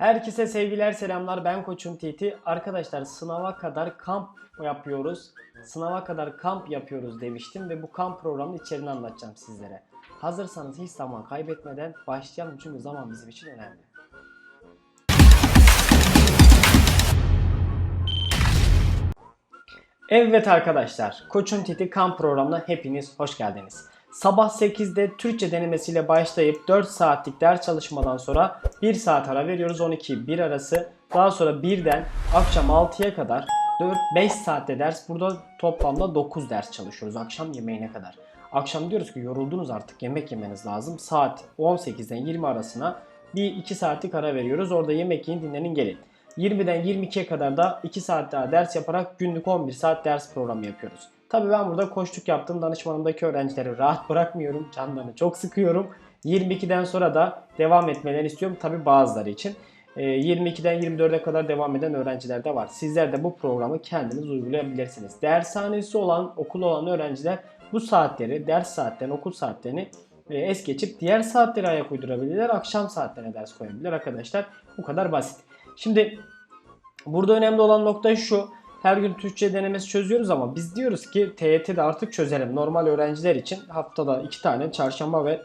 Herkese sevgiler selamlar ben Koçum Titi. Arkadaşlar sınava kadar kamp yapıyoruz. Sınava kadar kamp yapıyoruz demiştim ve bu kamp programının içeriğini anlatacağım sizlere. Hazırsanız hiç zaman kaybetmeden başlayalım çünkü zaman bizim için önemli. Evet arkadaşlar, Koçum Titi kamp programına hepiniz hoş geldiniz. Sabah 8'de Türkçe denemesiyle başlayıp 4 saatlik ders çalışmadan sonra 1 saat ara veriyoruz 12-1 arası. Daha sonra 1'den akşam 6'ya kadar 4-5 saatte ders. Burada toplamda 9 ders çalışıyoruz akşam yemeğine kadar. Akşam diyoruz ki yoruldunuz artık yemek yemeniz lazım. Saat 18'den 20 arasına bir 2 saatlik ara veriyoruz. Orada yemek yiyin dinlenin gelin. 20'den 22'ye kadar da 2 saat daha ders yaparak günlük 11 saat ders programı yapıyoruz. Tabii ben burada koçluk yaptım. Danışmanımdaki öğrencileri rahat bırakmıyorum. Canlarını çok sıkıyorum. 22'den sonra da devam etmelerini istiyorum. Tabii bazıları için. Ee, 22'den 24'e kadar devam eden öğrenciler de var. Sizler de bu programı kendiniz uygulayabilirsiniz. Dershanesi olan, okul olan öğrenciler bu saatleri, ders saatlerini, okul saatlerini e, es geçip diğer saatlere ayak uydurabilirler. Akşam saatlerine ders koyabilirler arkadaşlar. Bu kadar basit. Şimdi burada önemli olan nokta şu. Her gün Türkçe denemesi çözüyoruz ama biz diyoruz ki TYT'de artık çözelim. Normal öğrenciler için haftada 2 tane çarşamba ve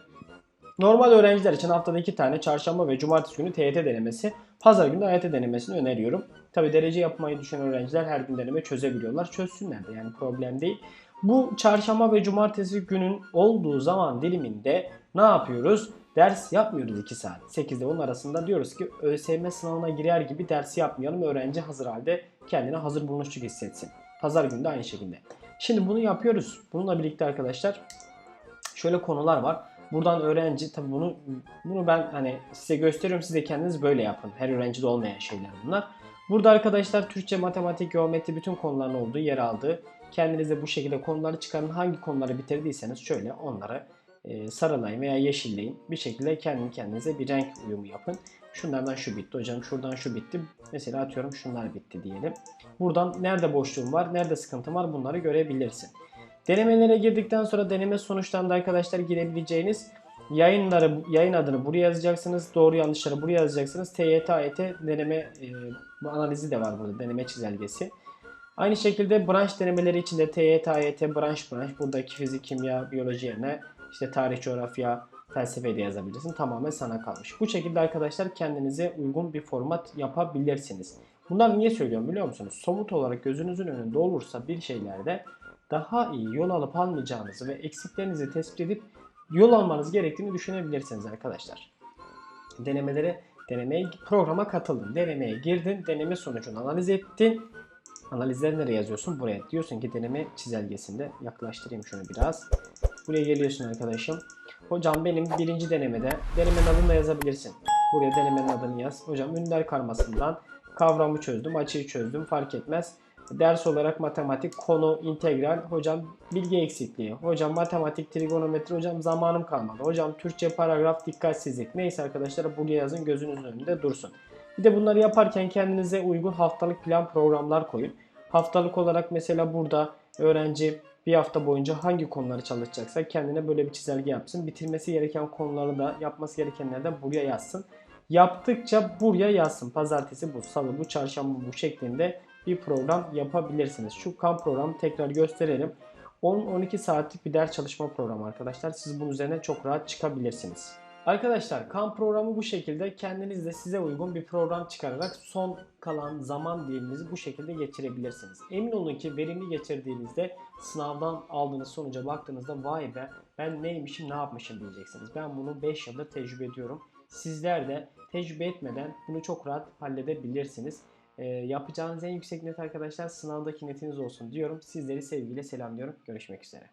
normal öğrenciler için haftada 2 tane çarşamba ve cumartesi günü TYT denemesi, pazar günü de AYT denemesini öneriyorum. Tabi derece yapmayı düşünen öğrenciler her gün deneme çözebiliyorlar. Çözsünler de yani problem değil. Bu çarşamba ve cumartesi günün olduğu zaman diliminde ne yapıyoruz? Ders yapmıyoruz 2 saat. 8'de 10 arasında diyoruz ki ÖSYM sınavına girer gibi dersi yapmayalım. Öğrenci hazır halde kendine hazır bulunuşçuk hissetsin. Pazar günü de aynı şekilde. Şimdi bunu yapıyoruz. Bununla birlikte arkadaşlar şöyle konular var. Buradan öğrenci tabi bunu bunu ben hani size gösteriyorum siz de kendiniz böyle yapın. Her öğrencide olmayan şeyler bunlar. Burada arkadaşlar Türkçe, matematik, geometri bütün konuların olduğu yer aldığı kendinize bu şekilde konuları çıkarın. Hangi konuları bitirdiyseniz şöyle onları e, sarılayın veya yeşilleyin. Bir şekilde kendi kendinize bir renk uyumu yapın. Şunlardan şu bitti hocam, şuradan şu bitti. Mesela atıyorum şunlar bitti diyelim. Buradan nerede boşluğum var, nerede sıkıntım var bunları görebilirsin. Denemelere girdikten sonra deneme sonuçlarında arkadaşlar girebileceğiniz yayınları, yayın adını buraya yazacaksınız. Doğru yanlışları buraya yazacaksınız. TYT, AYT deneme e, bu analizi de var burada. Deneme çizelgesi. Aynı şekilde branş denemeleri için de TYT, AYT branş branş. Buradaki fizik, kimya, biyoloji yerine işte tarih, coğrafya, felsefe de yazabilirsin. Tamamen sana kalmış. Bu şekilde arkadaşlar kendinize uygun bir format yapabilirsiniz. Bunlar niye söylüyorum biliyor musunuz? Somut olarak gözünüzün önünde olursa bir şeylerde daha iyi yol alıp almayacağınızı ve eksiklerinizi tespit edip yol almanız gerektiğini düşünebilirsiniz arkadaşlar. Denemelere, denemeye, programa katıldın, denemeye girdin, deneme sonucunu analiz ettin. Analizleri nereye yazıyorsun? Buraya. Diyorsun ki deneme çizelgesinde yaklaştırayım şunu biraz. Buraya geliyorsun arkadaşım. Hocam benim birinci denemede denemenin adını da yazabilirsin. Buraya denemenin adını yaz. Hocam ünler karmasından kavramı çözdüm, açıyı çözdüm fark etmez. Ders olarak matematik, konu, integral, hocam bilgi eksikliği, hocam matematik, trigonometri, hocam zamanım kalmadı, hocam Türkçe paragraf, dikkatsizlik. Neyse arkadaşlar buraya yazın gözünüzün önünde dursun. Bir de bunları yaparken kendinize uygun haftalık plan programlar koyun. Haftalık olarak mesela burada öğrenci bir hafta boyunca hangi konuları çalışacaksa kendine böyle bir çizelge yapsın. Bitirmesi gereken konuları da yapması gerekenleri de buraya yazsın. Yaptıkça buraya yazsın. Pazartesi bu, salı bu, çarşamba bu şeklinde bir program yapabilirsiniz. Şu kamp programı tekrar gösterelim. 10-12 saatlik bir ders çalışma programı arkadaşlar. Siz bunun üzerine çok rahat çıkabilirsiniz. Arkadaşlar kamp programı bu şekilde kendiniz de size uygun bir program çıkararak son kalan zaman diliminizi bu şekilde geçirebilirsiniz. Emin olun ki verimli geçirdiğinizde sınavdan aldığınız sonuca baktığınızda vay be ben neymişim ne yapmışım diyeceksiniz. Ben bunu 5 yıldır tecrübe ediyorum. Sizler de tecrübe etmeden bunu çok rahat halledebilirsiniz. Ee, yapacağınız en yüksek net arkadaşlar sınavdaki netiniz olsun diyorum. Sizleri sevgiyle selamlıyorum. Görüşmek üzere.